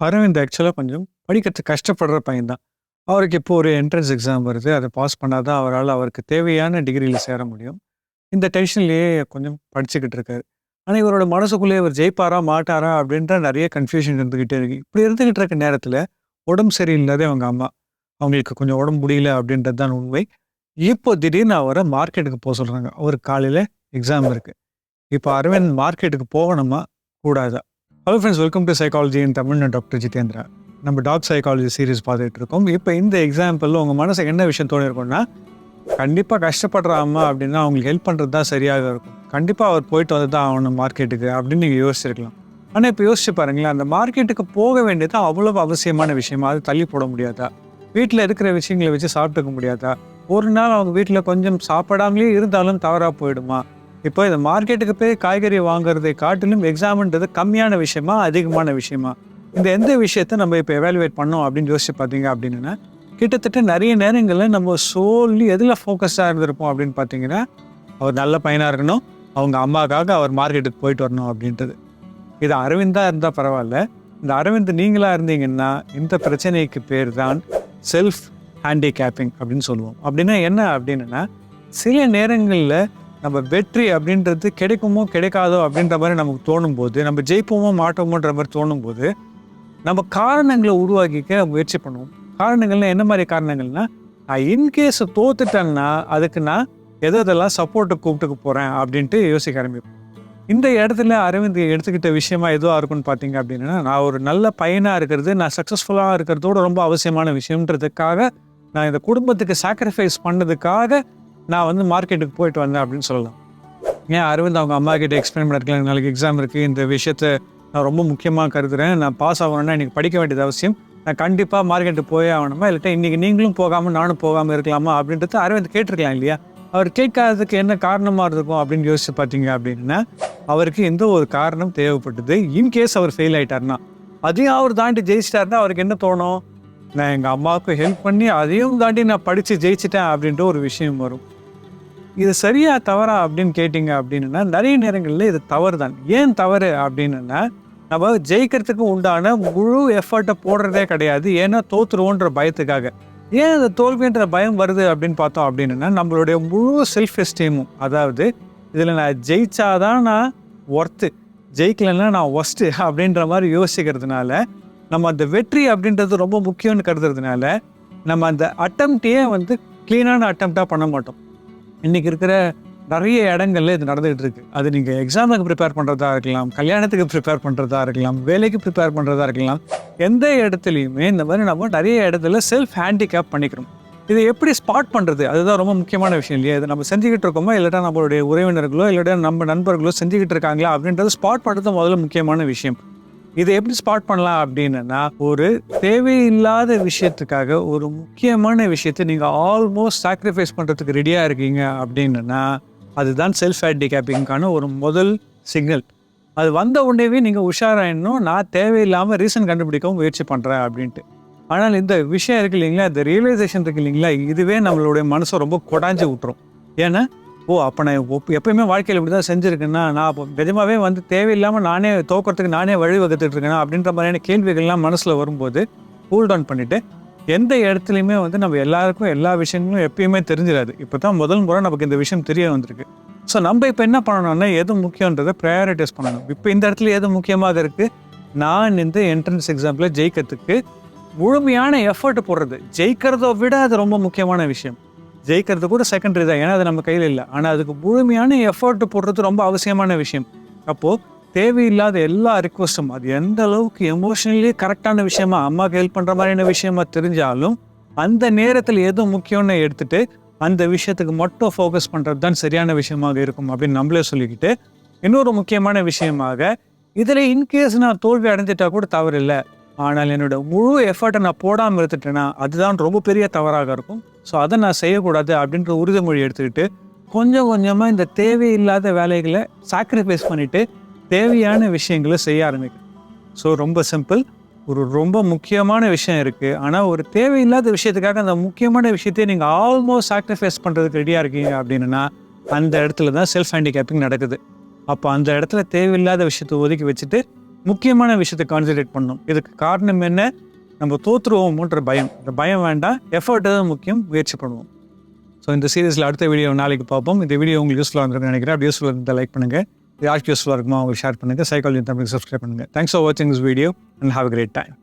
அரவிந்த் ஆக்சுவலாக கொஞ்சம் படிக்கிறதுக்கு கஷ்டப்படுற பையன் தான். அவருக்கு இப்போ ஒரு என்ட்ரன்ஸ் எக்ஸாம் வருது. அதை பாஸ் பண்ணால் தான் அவரால் அவருக்கு தேவையான டிகிரியில் சேர முடியும். இந்த டென்ஷன்லேயே கொஞ்சம் படிச்சுக்கிட்டு இருக்காரு. ஆனால் இவரோட மனசுக்குள்ளே இவர் ஜெயிப்பாரா மாட்டாரா அப்படின்ற நிறைய கன்ஃபியூஷன் இருந்துக்கிட்டே இருக்கு. இப்படி இருந்துக்கிட்டு இருக்க நேரத்தில் உடம்பு சரியில்லாத அவங்க அம்மா அவங்களுக்கு கொஞ்சம் உடம்பு முடியல அப்படின்றது தான் உண்மை. இப்போ திடீர்னு அவரை மார்க்கெட்டுக்கு போக சொல்கிறாங்க அவருக்கு காலையில் எக்ஸாம் இருக்குது இப்போ அரவிந்த் மார்க்கெட்டுக்கு போகணுமா? கூடாதா? Hello friends welcome to psychology in Tamil நான் டாக்டர் ஜிதேந்திரா நம்ம டாக் சைக்காலஜி சீரீஸ் பார்த்துட்டு இருக்கோம். இப்போ இந்த எக்ஸாம்பிளில் உங்கள் மனசு என்ன விஷயம் தோணிருக்கும்னா கண்டிப்பாக கஷ்டப்படுற அம்மா அப்படின்னா அவங்களுக்கு ஹெல்ப் பண்ணுறது தான் சரியாக இருக்கும். கண்டிப்பாக அவர் போயிட்டு வந்து தான் ஆகணும் மார்க்கெட்டுக்கு அப்படின்னு நீங்கள் யோசிச்சிருக்கலாம். ஆனால் இப்போ யோசிச்சு பாருங்களேன் அந்த மார்க்கெட்டுக்கு போக வேண்டியது அவ்வளோ அவசியமான விஷயமா? அது தள்ளி போட முடியாதா? வீட்டில் இருக்கிற விஷயங்களை வச்சு சாப்பிட்டுக்க முடியாதா? ஒரு நாள் அவங்க வீட்டில் கொஞ்சம் சாப்பிடாமலே இருந்தாலும் தவறாக போயிடுமா? இப்போ இந்த மார்க்கெட்டுக்கு போய் காய்கறி வாங்குறதை காட்டிலும் எக்ஸாம்ன்றது கம்மியான விஷயமா அதிகமான விஷயமா? இந்த எந்த விஷயத்த நம்ம இப்போ எவாலுவேட் பண்ணோம் அப்படின்னு யோசிச்சு பார்த்தீங்க அப்படின்னா கிட்டத்தட்ட நிறைய நேரங்களில் நம்ம சோல்லி எதில் ஃபோக்கஸ்டாக இருந்திருப்போம் அப்படின்னு பார்த்தீங்கன்னா அவர் நல்ல பையனாக இருக்கணும் அவங்க அம்மாவுக்காக அவர் மார்க்கெட்டுக்கு போயிட்டு வரணும் அப்படின்றது. இது அரவிந்தாக இருந்தால் பரவாயில்ல. இந்த அரவிந்த் நீங்களாக இருந்தீங்கன்னா இந்த பிரச்சனைக்கு பேர் தான் செல்ஃப் ஹேண்டிகேப்பிங் அப்படின்னு சொல்லுவோம். அப்படின்னா என்ன அப்படின்னா சில நேரங்களில் நம்ம வெற்றி அப்படின்றது கிடைக்குமோ கிடைக்காதோ அப்படின்ற மாதிரி நமக்கு தோணும் போது நம்ம ஜெயிப்போமோ மாட்டோமோன்ற மாதிரி தோணும் போது நம்ம காரணங்களை உருவாக்கிக்க முயற்சி பண்ணுவோம். காரணங்கள்னா என்ன மாதிரி காரணங்கள்னா நான் இன்கேஸ் தோத்துட்டேன்னா அதுக்கு நான் எது எதெல்லாம் சப்போர்ட்டை கூப்பிட்டுக்கு போகிறேன் அப்படின்ட்டு யோசிக்க ஆரம்பிப்போம். இந்த இடத்துல அரவிந்த் எடுத்துக்கிட்ட விஷயமா எதுவாக இருக்குன்னு பார்த்தீங்க அப்படின்னா நான் ஒரு நல்ல பையனாக இருக்கிறது நான் சக்ஸஸ்ஃபுல்லாக இருக்கிறதோட ரொம்ப அவசியமான விஷயம்ன்றதுக்காக நான் இந்த குடும்பத்துக்கு சாக்ரிஃபைஸ் பண்ணதுக்காக நான் வந்து மார்க்கெட்டுக்கு போயிட்டு வந்தேன் அப்படின்னு சொல்லலாம். ஏன் அரவிந்த் அவங்க அம்மா கிட்ட எக்ஸ்பிளைன் பண்ணிருக்கலாம் நாளைக்கு எக்ஸாம் இருக்குது இந்த விஷயத்தை நான் ரொம்ப முக்கியமாக கருதுறேன். நான் பாஸ் ஆகணும்னா எனக்கு படிக்க வேண்டியது அவசியம். நான் கண்டிப்பாக மார்க்கெட்டுக்கு போயே ஆகணுமா? இல்லாட்டா இன்றைக்கி நீங்களும் போகாமல் நானும் போகாமல் இருக்கலாமா? அப்படின்றது அரவிந்த் கேட்டிருக்கலாம் இல்லையா? அவர் கேட்காததுக்கு என்ன காரணமாக இருக்கும் அப்படின்னு யோசிச்சு பார்த்தீங்க அப்படின்னா அவருக்கு எந்த ஒரு காரணம் தேவைப்பட்டது. இன்கேஸ் அவர் ஃபெயில் ஆகிட்டார்னா அதையும் அவர் தாண்டி ஜெயிச்சிட்டாருன்னா அவருக்கு என்ன தோணும்? நான் எங்கள் அம்மாவுக்கு ஹெல்ப் பண்ணி அதையும் தாண்டி நான் படித்து ஜெயிச்சிட்டேன் அப்படின்ற ஒரு விஷயம் வரும். இது சரியா தவறா அப்படின்னு கேட்டிங்க அப்படின்னா நிறைய நேரங்களில் இது தவறு தான் ஏன் தவறு அப்படின்னா நம்ம ஜெயிக்கிறதுக்கு உண்டான முழு எஃபர்ட்டை போடுறதே கிடையாது. ஏன்னா தோத்துருவோன்ற பயத்துக்காக. ஏன் அந்த தோல்வின்ற பயம் வருது அப்படின்னு பார்த்தோம் அப்படின்னா நம்மளுடைய முழு செல்ஃப் எஸ்டீமும் அதாவது இதில் நான் ஜெயிச்சாதான் நான் ஒர்த்து ஜெயிக்கலைன்னா நான் ஒஸ்ட்டு அப்படின்ற மாதிரி யோசிக்கிறதுனால நம்ம அந்த வெற்றி அப்படின்றது ரொம்ப முக்கியம்னு கருதுறதுனால நம்ம அந்த அட்டம்ப்டையே வந்து க்ளீனான அட்டம்ப்டாக பண்ண மாட்டோம். இன்றைக்கி இருக்கிற நிறைய இடங்கள்ல இது நடந்துகிட்டு இருக்கு. அது நீங்கள் எக்ஸாமுக்கு ப்ரிப்பேர் பண்ணுறதா இருக்கலாம் கல்யாணத்துக்கு ப்ரிப்பேர் பண்ணுறதா இருக்கலாம் வேலைக்கு ப்ரிப்பேர் பண்ணுறதா இருக்கலாம் எந்த இடத்துலையுமே இந்த மாதிரி நம்ம நிறைய இடத்துல செல்ஃப் ஹேண்டிகேப் பண்ணிக்கிறோம். இதை எப்படி ஸ்பாட் பண்ணுறது அதுதான் ரொம்ப முக்கியமான விஷயம் இல்லையா? இதை நம்ம செஞ்சுக்கிட்டு இருக்கோமா? இல்லாட்டா நம்மளுடைய உறவினர்களோ இல்லாட்டா நம்ம நண்பர்களோ செஞ்சுக்கிட்டு இருக்காங்களா? அப்படின்றது ஸ்பாட் பண்ணுறது முதல்ல முக்கியமான விஷயம். இதை எப்படி ஸ்பாட் பண்ணலாம் அப்படின்னா ஒரு தேவையில்லாத விஷயத்துக்காக ஒரு முக்கியமான விஷயத்தை நீங்கள் ஆல்மோஸ்ட் சாக்ரிஃபைஸ் பண்ணுறதுக்கு ரெடியாக இருக்கீங்க அப்படின்னா அதுதான் செல்ஃப் ஹேண்டிகேப்பிங்கான ஒரு முதல் சிக்னல் அது வந்த உடனேவே நீங்கள் உஷாராயிடணும் நான் தேவையில்லாமல் ரீசன் கண்டுபிடிக்கவும் முயற்சி பண்ணுறேன் அப்படின்ட்டு. ஆனால் இந்த விஷயம் இருக்கு இல்லைங்களா இந்த ரியலைசேஷன் இருக்கு இல்லைங்களா இதுவே நம்மளுடைய மனசை ரொம்ப கொடாஞ்சி விட்டுரும். ஏன்னா ஓ அப்போ நான் ஒப்- எப்பயுமே வாழ்க்கையில் இப்படி தான் செஞ்சுருக்கேன்னா நான் அப்போ நிஜமாகவே வந்து தேவையில்லாமல் நானே தோக்கிறதுக்கு நானே வழி வகுத்துட்டு இருக்கேனா அப்படின்ற மாதிரியான கேள்விகள்லாம் மனசில் வரும்போது கூல் டவுன் பண்ணிவிட்டு எந்த இடத்துலையுமே வந்து நம்ம எல்லாருக்கும் எல்லா விஷயங்களும் எப்பயுமே தெரிஞ்சிடாது இப்போ தான் முதல் முறை நமக்கு இந்த விஷயம் தெரிய வந்திருக்கு. ஸோ நம்ம இப்போ என்ன பண்ணணும்னா எது முக்கியன்றதை ப்ரையாரிட்டைஸ் பண்ணணும். இப்போ இந்த இடத்துல எது முக்கியமாக இருக்குது நான் இந்த என்ட்ரன்ஸ் எக்ஸாம்பிள் ஜெயிக்கிறதுக்கு முழுமையான எஃபர்ட் போடுறது. ஜெயிக்கிறத விட அது ரொம்ப முக்கியமான விஷயம். ஜெயிக்கிறது கூட செகண்டரி தான். ஏன்னா அது நம்ம கையில் இல்லை. ஆனால் அதுக்கு முழுமையான எஃபர்ட் போடுறது ரொம்ப அவசியமான விஷயம். அப்போது தேவையில்லாத எல்லா ரிக்வஸ்ட்டும் அது எந்த அளவுக்கு எமோஷனலி கரெக்டான விஷயமா அம்மாவுக்கு ஹெல்ப் பண்ணுற மாதிரியான விஷயமா தெரிஞ்சாலும் அந்த நேரத்தில் எது முக்கியம்னு எடுத்துட்டு அந்த விஷயத்துக்கு மட்டும் ஃபோக்கஸ் பண்ணுறது தான் சரியான விஷயமாக இருக்கும் அப்படின்னு நம்மளே சொல்லிக்கிட்டு இன்னொரு முக்கியமான விஷயமாக இதில் இன்கேஸ் நான் தோல்வி அடைஞ்சிட்டா கூட தவறில்லை. ஆனால் என்னோட முழு எஃபர்ட்டை நான் போடாமல் எடுத்துட்டேன்னா அதுதான் ரொம்ப பெரிய தவறாக இருக்கும். ஸோ அதை நான் செய்யக்கூடாது அப்படின்ற உறுதிமொழி எடுத்துக்கிட்டு கொஞ்சம் கொஞ்சமாக இந்த தேவையில்லாத வேலைகளை சாக்ரிஃபைஸ் பண்ணிவிட்டு தேவையான விஷயங்களை செய்ய ஆரம்பிக்கும் ஸோ ரொம்ப சிம்பிள் ஒரு ரொம்ப முக்கியமான விஷயம் இருக்குது ஆனால் ஒரு தேவையில்லாத விஷயத்துக்காக அந்த முக்கியமான விஷயத்தையே நீங்கள் ஆல்மோஸ்ட் சாக்ரிஃபைஸ் பண்ணுறதுக்கு ரெடியாக இருக்கீங்க அப்படின்னா அந்த இடத்துல தான் செல்ஃப் ஹேண்டிகேப்பிங் நடக்குது. அப்போ அந்த இடத்துல தேவையில்லாத விஷயத்தை ஒதுக்கி வச்சுட்டு முக்கியமான விஷயத்தை கான்சன்ட்ரேட் பண்ணணும் இதுக்கு காரணம் என்ன? நம்ம தோற்றுருவோமோன்ற பயம். இந்த பயம் வேண்டாம். எஃபர்ட் தான் முக்கியம். முயற்சி பண்ணுவோம். ஸோ இந்த சீரீஸில் அடுத்த வீடியோ நாளைக்கு பார்ப்போம். இந்த வீடியோ உங்களுக்கு யூஸ்ஃபுல்லாக இருந்திருக்குன்னு நினைக்கிறேன். அப்படி யூஸ்ஃபுல்லாக இருந்தால் லைக் பண்ணுங்கள் யாருக்கு யூஸ்ஃபுல்லாக இருக்குமோ? அவங்களுக்கு ஷேர் பண்ணுங்கள் சைக்காலஜி தமிழுக்கு சப்ஸ்கிரைப் பண்ணுங்கள் தேங்க்ஸ் ஃபார் வாட்சிங் this video and have great time